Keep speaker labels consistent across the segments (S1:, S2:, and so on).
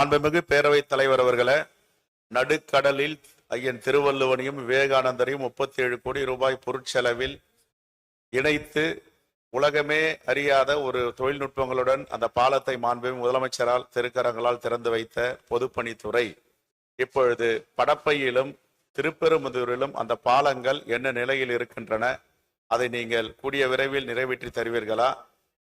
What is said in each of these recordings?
S1: அன்புமிகு பேரவைத் தலைவர் அவர்களை நடுக்கடலில் ஐயன் திருவள்ளுவனையும் விவேகானந்தரையும் முப்பத்தி ஏழு கோடி ரூபாய் பொருட்செலவில் இணைத்து உலகமே அறியாத ஒரு தொழில்நுட்பங்களுடன் அந்த பாலத்தை மாண்புமிகு முதலமைச்சரால் திருக்கரங்களால் திறந்து வைத்த பொதுப்பணித்துறை. இப்பொழுது படப்பையிலும் திருப்பெரும்புதூரிலும் அந்த பாலங்கள் என்ன நிலையில் இருக்கின்றன அதை நீங்கள் கூடிய விரைவில் நிறைவேற்றி தருவீர்களா?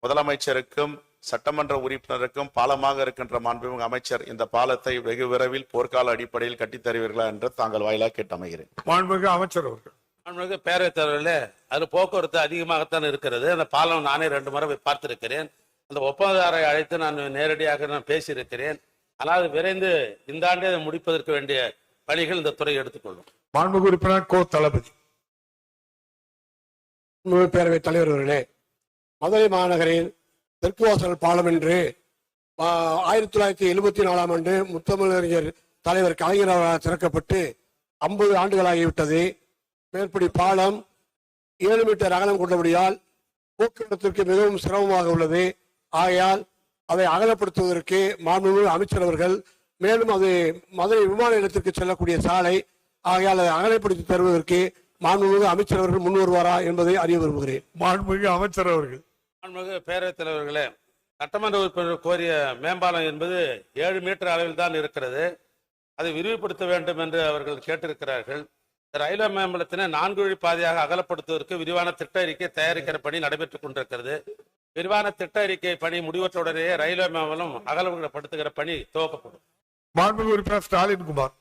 S1: முதலமைச்சருக்கும் சட்டமன்ற உறுப்பினருக்கும் பாலமாக இருக்கின்ற மாண்புமிகு அமைச்சர் இந்த பாலத்தை வெகு விரைவில் போர்க்கால அடிப்படையில் கட்டித் தருவீர்களா என்று தாங்கள் வாயிலாக கேட்டமைகிறேன்.
S2: மாண்புமிகு அமைச்சர் அவர்கள்.
S3: மாண்புமிகு பேரவைத் தலைவர்களே அது போக்குவரத்து அதிகமாகத்தான் இருக்கிறது. அந்த பாலம் நானே ரெண்டு முறை பார்த்திருக்கிறேன். அந்த ஒப்பந்ததாரை அழைத்து நான் நேரடியாக நான் பேசியிருக்கிறேன். ஆனால் அது விரைந்து இந்த ஆண்டே அதை முடிப்பதற்கு வேண்டிய பணிகள் இந்த துறை எடுத்துக்கொள்ளும்.
S2: மாண்புமிகு உறுப்பினர் கோ தளபதி.
S4: பேரவைத் தலைவர் அவர்களே மதுரை மாநகரின் தெற்கு வாசல் பாலம் என்று ஆயிரத்தி தொள்ளாயிரத்தி எழுபத்தி நாலாம் ஆண்டு முத்தமிழறிஞர் தலைவர் கலைஞர் அவர்களால் திறக்கப்பட்டு ஐம்பது ஆண்டுகளாகிவிட்டது. மேற்படி பாலம் ஏழு மீட்டர் அகலம் கொண்டபடியால் போக்குவரத்திற்கு மிகவும் சிரமமாக உள்ளது. ஆகையால் அதை அகலப்படுத்துவதற்கு மாண்புமிகு அமைச்சர் அவர்கள் மேலும் அது மதுரை விமான நிலையத்திற்கு செல்லக்கூடிய சாலை ஆகையால் அதை அகலப்படுத்தி தருவதற்கு மாண்புமிகு அமைச்சர் அவர்கள் முன் வருவாரா என்பதை அறிய விரும்புகிறேன்.
S2: மாண்புமிகு அமைச்சர் அவர்கள்.
S3: மாண்புமிகு பேரவைத் தலைவர்களே சட்டமன்ற உறுப்பினர் கோரிய மேம்பாலம் என்பது ஏழு மீட்டர் அளவில் தான் இருக்கிறது. அதை விரிவுபடுத்த வேண்டும் என்று அவர்கள் கேட்டிருக்கிறார்கள். ரயில்வே மேம்பாலத்தினை நான்கு வழி பாதையாக அகலப்படுத்துவதற்கு விரிவான திட்ட அறிக்கை தயாரிக்கிற பணி நடைபெற்றுக் கொண்டிருக்கிறது. விரிவான திட்ட அறிக்கை பணி முடிவற்ற உடனேயே ரயில்வே மேம்பாலம் அகலப்படுத்துகிற பணி துவக்கப்படும்.
S2: மாண்புமிகு உறுப்பினர் ஸ்டாலின் குமார்.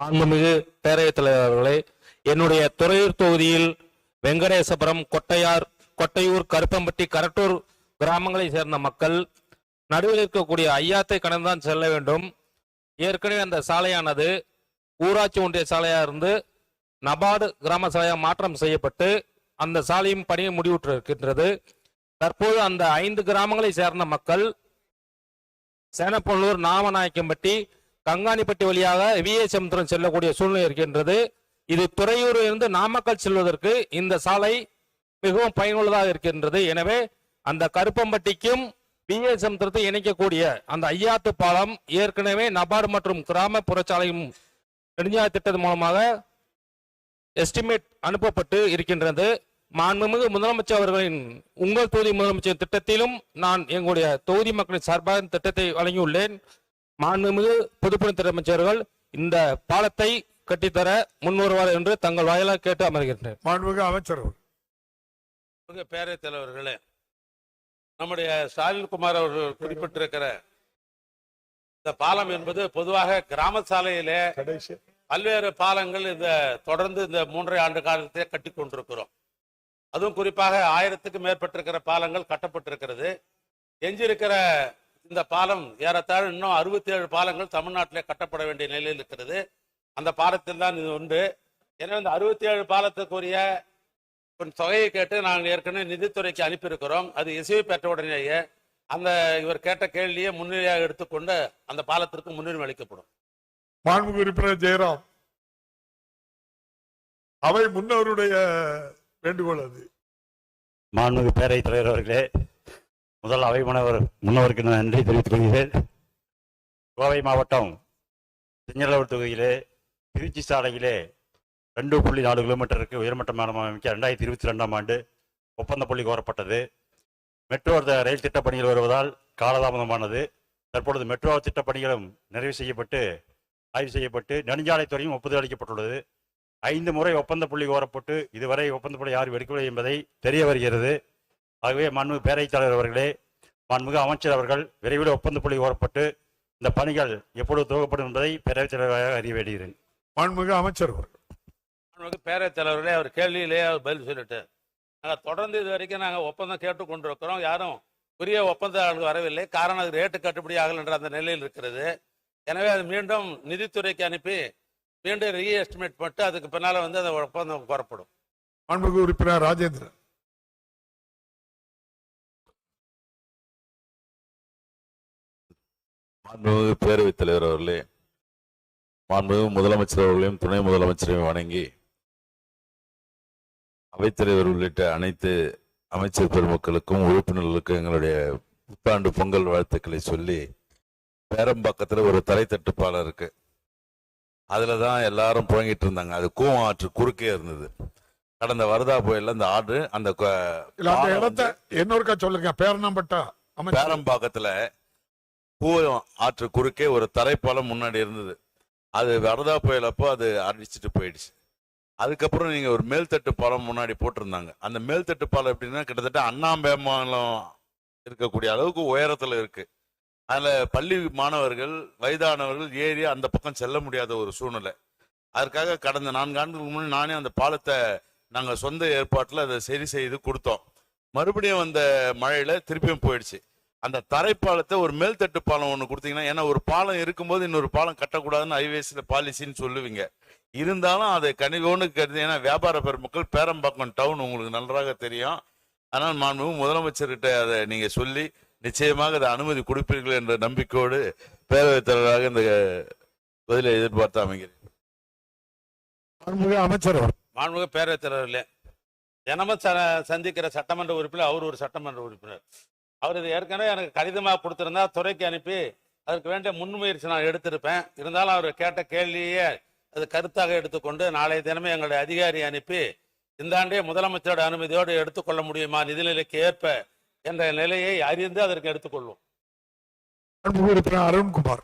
S5: மாண்புமிகு பேரவைத் தலைவர் அவர்களே என்னுடைய துறையூர் தொகுதியில் வெங்கடேசபுரம் கொட்டையார் கொட்டையூர் கருப்பம்பட்டி கரட்டூர் கிராமங்களை சேர்ந்த மக்கள் நடுவில் இருக்கக்கூடிய ஐயாத்தை கடந்துதான் செல்ல வேண்டும். ஏற்கனவே அந்த சாலையானது ஊராட்சி ஒன்றிய சாலையாக இருந்து நபார்டு கிராம சாலையாக மாற்றம் செய்யப்பட்டு அந்த சாலையும் பணியை முடிவுற்று இருக்கின்றது தற்போது அந்த ஐந்து கிராமங்களை சேர்ந்த மக்கள் சேனப்பள்ளூர் நாமநாயக்கம்பட்டி கங்காணிப்பட்டி வழியாக விஏசமுத்திரம் செல்லக்கூடிய சூழ்நிலை இருக்கின்றது. இது துறையூரில் இருந்து நாமக்கல் செல்வதற்கு இந்த சாலை மிகவும் பயனுள்ளதாக இருக்கின்றது. எனவே அந்த கருப்பம்பட்டிக்கும் விஏசமுத்திரத்தை இணைக்கக்கூடிய அந்த ஐயாத்து பாலம் ஏற்கனவே நபார்டு மற்றும் கிராம புறச்சாலையும் நெடுஞ்சாலை திட்டத்தின் மூலமாக எஸ்டிமேட் அனுப்பப்பட்டு இருக்கின்றது. மாண்புமிகு முதலமைச்சர் அவர்களின் உங்கள் தொகுதி முதலமைச்சர் திட்டத்திலும் நான் எங்களுடைய தொகுதி மக்களின் சார்பாக திட்டத்தை வழங்கியுள்ளேன். மாண்புமிகு பொதுப்பணித்துறை அமைச்சர்கள் இந்த பாலத்தை கட்டித்தர முன்வருவார் என்று தங்கள் வாயிலாக கேட்டு அமர்கின்றேன்.
S2: மாண்புமிகு அமைச்சர்
S3: பேரவைத் தலைவர்களே நம்முடைய ஸ்டாலின் குமார் அவர்கள் குறிப்பிட்டிருக்கிற இந்த பாலம் என்பது பொதுவாக கிராம சாலையிலே பல்வேறு பாலங்கள் இந்த தொடர்ந்து இந்த மூன்றரை ஆண்டு காலத்திலே கட்டி கொண்டிருக்கிறோம். அதுவும் குறிப்பாக ஆயிரத்துக்கு மேற்பட்டிருக்கிற பாலங்கள் கட்டப்பட்டிருக்கிறது. எஞ்சிருக்கிற இந்த பாலம் ஏறத்தாழ இன்னும் அறுபத்தி ஏழு பாலங்கள் தமிழ்நாட்டிலே கட்டப்பட வேண்டிய நிலையில் இருக்கிறது. அந்த பாலத்தில் தான் இது உண்டு. எனவே இந்த அறுபத்தி ஏழு பாலத்துக்குரிய தொகையை கேட்டு நாங்கள் ஏற்கனவே நிதித்துறைக்கு அனுப்பியிருக்கிறோம். அது இசைவு பெற்ற உடனேயே அந்த இவர் கேட்ட கேள்வியை முன்னிலையாக எடுத்துக்கொண்டு அந்த பாலத்திற்கு முன்னுரிமை அளிக்கப்படும்.
S2: மாண்புமிகு உறுப்பினர் ஜெயராம் அவை முன்னவருடைய வேண்டுகோள் அது.
S6: மாண்புமிகு பேரவைத் தலைவர் அவர்களே முதல் அவை முன்னவர் முன்னவருக்கு நான் நன்றி தெரிவித்துக் கொள்கிறேன். கோவை மாவட்டம் திஞ்சலூர் தொகுதியிலே திருச்சி சாலையிலே ரெண்டு புள்ளி நாலு கிலோமீட்டருக்கு உயர்மட்ட மேலம் அமைக்க ரெண்டாயிரத்தி இருபத்தி ரெண்டாம் ஆண்டு ஒப்பந்த புள்ளி கோரப்பட்டது. மெட்ரோ ரயில் திட்டப் பணிகள் வருவதால் காலதாமதமானது. தற்பொழுது மெட்ரோ திட்டப் பணிகளும் நிறைவு செய்யப்பட்டு ஆய்வு செய்யப்பட்டு நெடுஞ்சாலைத்துறையும் ஒப்புதல் அளிக்கப்பட்டுள்ளது ஐந்து முறை ஒப்பந்த புள்ளி கோரப்பட்டு இதுவரை ஒப்பந்த புள்ளி யாரும் எடுக்கவில்லை என்பதை தெரிய வருகிறது. ஆகவே மாண்புமிகு பேரவைத் தலைவர் அவர்களே மாண்புமிகு அமைச்சர் அவர்கள் விரைவில் ஒப்பந்த புள்ளி கோரப்பட்டு இந்த பணிகள் எப்பொழுது துவக்கப்படும் என்பதை பேரவைத் தலைவராக அறிய வேண்டுகிறேன்
S2: மாண்புமிகு அமைச்சர் அவர்கள்.
S3: பேரவைத் தலைவர்களே அவர் கேள்வியிலேயே அவர் பதில் சொல்லிட்டு நாங்கள் தொடர்ந்து இது வரைக்கும் நாங்கள் ஒப்பந்தம் கேட்டு கொண்டிருக்கிறோம் யாரும் உரிய ஒப்பந்தம் வரவில்லை. காரணம் அது ரேட்டு கட்டுப்படி ஆகல என்ற அந்த நிலையில் இருக்கிறது. எனவே அது மீண்டும் நிதித்துறைக்கு அனுப்பி மீண்டும் ரீ எஸ்டிமேட் பண்ணிட்டு அதுக்கு பின்னால் வந்து அந்த ஒப்பந்தம் கோரப்படும்
S2: மாண்புமிகு உறுப்பினர் ராஜேந்திரன்.
S7: மாண்புமிகு பேரவைத் தலைவர் அவர்களே மாண்புமிகு முதலமைச்சர் அவர்களையும் துணை முதலமைச்சரையும் வணங்கி அவைத்தலைவர் உள்ளிட்ட அனைத்து அமைச்சர் பெருமக்களுக்கும் உறுப்பினர்களுக்கும் எங்களுடைய புத்தாண்டு பொங்கல் வாழ்த்துக்களை சொல்லி பேரம்பாக்கத்துல ஒரு தரைத்தட்டு பாலம் இருக்கு. அதுல தான் எல்லாரும் புழங்கிட்டு இருந்தாங்க. அது கூவம் ஆற்று குறுக்கே இருந்தது. கடந்த வருதா புயல்ல அந்த ஆறு அந்த
S2: இடத்த இன்னொருக்கா சொல்லுங்க. பேரணம்பட்டா
S7: பேரம்பாக்கத்துல கூவம் ஆற்று குறுக்கே ஒரு தரைப்பாலம் முன்னாடி இருந்தது. அது வரதா புயல் அப்போ அது அடிச்சிட்டு போயிடுச்சு. அதுக்கப்புறம் நீங்க ஒரு மேல்தட்டு பாலம் முன்னாடி போட்டிருந்தாங்க. அந்த மேல்தட்டு பாலம் எப்படின்னா கிட்டத்தட்ட அண்ணாம்பேமாலம் இருக்கக்கூடிய அளவுக்கு உயரத்துல இருக்கு. அதுல பள்ளி மாணவர்கள் வயதானவர்கள் ஏறி அந்த பக்கம் செல்ல முடியாத ஒரு சூழ்நிலை. அதற்காக கடந்த நான்கு ஆண்டுகளுக்கு முன்னாடி நானே அந்த பாலத்தை நாங்கள் சொந்த ஏற்பாட்டில் அதை சரி செய்து கொடுத்தோம். மறுபடியும் அந்த மழையில திருப்பியும் போயிடுச்சு. அந்த தரைப்பாலத்தை ஒரு மேல்தட்டு பாலம் ஒன்று கொடுத்தீங்கன்னா ஏன்னா ஒரு பாலம் இருக்கும்போது இன்னொரு பாலம் கட்டக்கூடாதுன்னு ஹைவேஸ்ல பாலிசின்னு சொல்லுவீங்க. இருந்தாலும் அதை கனிவோன்னு கருதி ஏன்னா வியாபார பெருமக்கள் பேரம்பாக்கம் டவுன் உங்களுக்கு நன்றாக தெரியும். ஆனால் மாண்பு முதலமைச்சர்கிட்ட அதை நீங்க சொல்லி நிச்சயமாக அதை அனுமதி கொடுப்பீர்கள் என்ற நம்பிக்கையோடு பேரவைத் தலைவராக இந்த பதிலை எதிர்பார்த்து அமைகிறேன்.
S2: மாண்புமிகு அமைச்சர்
S3: மாண்புமிகு பேரவைத் தலைவர்களே தினமும் ச- சந்திக்கிற சட்டமன்ற உறுப்பினர் அவர் ஒரு சட்டமன்ற உறுப்பினர். அவர் இது ஏற்கனவே எனக்கு கடிதமாக கொடுத்திருந்தா துறைக்கு அனுப்பி அதற்கு வேண்டிய முன்முயற்சி நான் எடுத்திருப்பேன். இருந்தாலும் அவர் கேட்ட கேள்வியே அது கருத்தாக எடுத்துக்கொண்டு நாளைய தினமே எங்களுடைய அதிகாரி அனுப்பி இந்த ஆண்டே முதலமைச்சரோட அனுமதியோடு எடுத்துக்கொள்ள முடியுமா? நிதிநிலைக்கு ஏற்ப என்ற நிலையை அறிந்து அதற்கு எடுத்துக்கொள்வோம்.
S2: அருண்குமார்.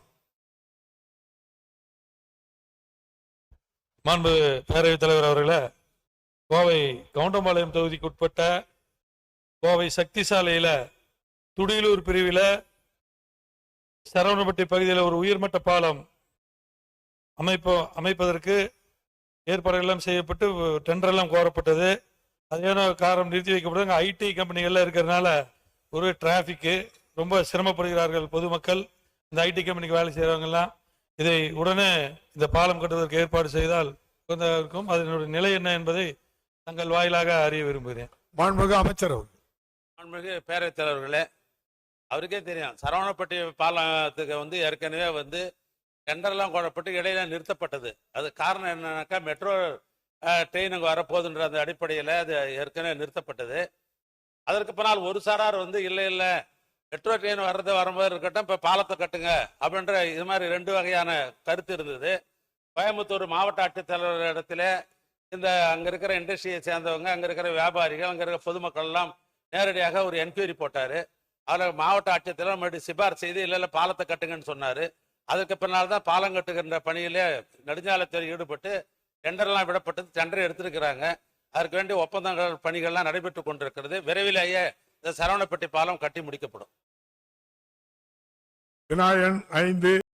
S8: மாண்பு பேரவைத் தலைவர் அவர்களே கோவை கவுண்டம்பாளையம் தொகுதிக்கு உட்பட்ட கோவை சக்தி சாலையில துடியலூர் பிரிவில் சரவணப்பட்டி பகுதியில் ஒரு உயர்மட்ட பாலம் அமைப்போ அமைப்பதற்கு ஏற்பாடுகள் எல்லாம் செய்யப்பட்டு டெண்டர் எல்லாம் கோரப்பட்டது. அது ஏனோ காரணம் நிறுத்தி வைக்கப்பட்டது ஐடி கம்பெனிகள்லாம் இருக்கிறதுனால ஒரு டிராஃபிக்கு ரொம்ப சிரமப்படுகிறார்கள் பொதுமக்கள். இந்த ஐடி கம்பெனிக்கு வேலை செய்கிறவங்கெல்லாம் இதை உடனே இந்த பாலம் கட்டுவதற்கு ஏற்பாடு செய்தால் இருக்கும் அதனுடைய நிலை என்ன என்பதை தங்கள் வாயிலாக அறிய விரும்புகிறேன்.
S2: மாண்புமிகு அமைச்சர் அவர்கள்.
S3: மாண்புமிகு பேரவைத் தலைவர்களே அவருக்கே தெரியும். சரவணப்பட்டி பாலத்துக்கு வந்து ஏற்கனவே வந்து டெண்டர்லாம் கோடப்பட்டு இடையில நிறுத்தப்பட்டது. அது காரணம் என்னன்னாக்கா மெட்ரோ ட்ரெயின் அங்கே வரப்போகுதுன்ற அந்த அடிப்படையில் அது ஏற்கனவே நிறுத்தப்பட்டது. அதற்கு பின்னால் ஒரு சாரார் வந்து இல்லை இல்லை மெட்ரோ ட்ரெயின் வர்றது வரும்போது இருக்கட்டும் இப்போ பாலத்தை கட்டுங்க அப்படின்ற இது மாதிரி ரெண்டு வகையான கருத்து இருந்தது. கோயம்புத்தூர் மாவட்ட ஆட்சித்தலைவர் இடத்துல இந்த அங்கே இருக்கிற இண்டஸ்ட்ரியை சேர்ந்தவங்க அங்கே இருக்கிற வியாபாரிகள் அங்கே இருக்கிற பொதுமக்கள் எல்லாம் நேரடியாக ஒரு என்கொயரி போட்டார். அதில் மாவட்ட ஆட்சியத்தில் மறுபடியும் சிபார் செய்து இல்லை இல்லை பாலத்தை கட்டுங்கன்னு சொன்னார். அதுக்கு பின்னால் தான் பாலம் கட்டுகின்ற பணியிலே நெடுஞ்சாலைத்துறை ஈடுபட்டு டெண்டர்லாம் விடப்பட்டது டெண்டர் எடுத்திருக்கிறாங்க. அதற்கு வேண்டிய ஒப்பந்தங்கள் பணிகள்லாம் நடைபெற்று கொண்டிருக்கிறது. விரைவிலேயே இந்த சரவணப்பட்டி பாலம் கட்டி முடிக்கப்படும்.
S2: விநாயகன் ஐந்து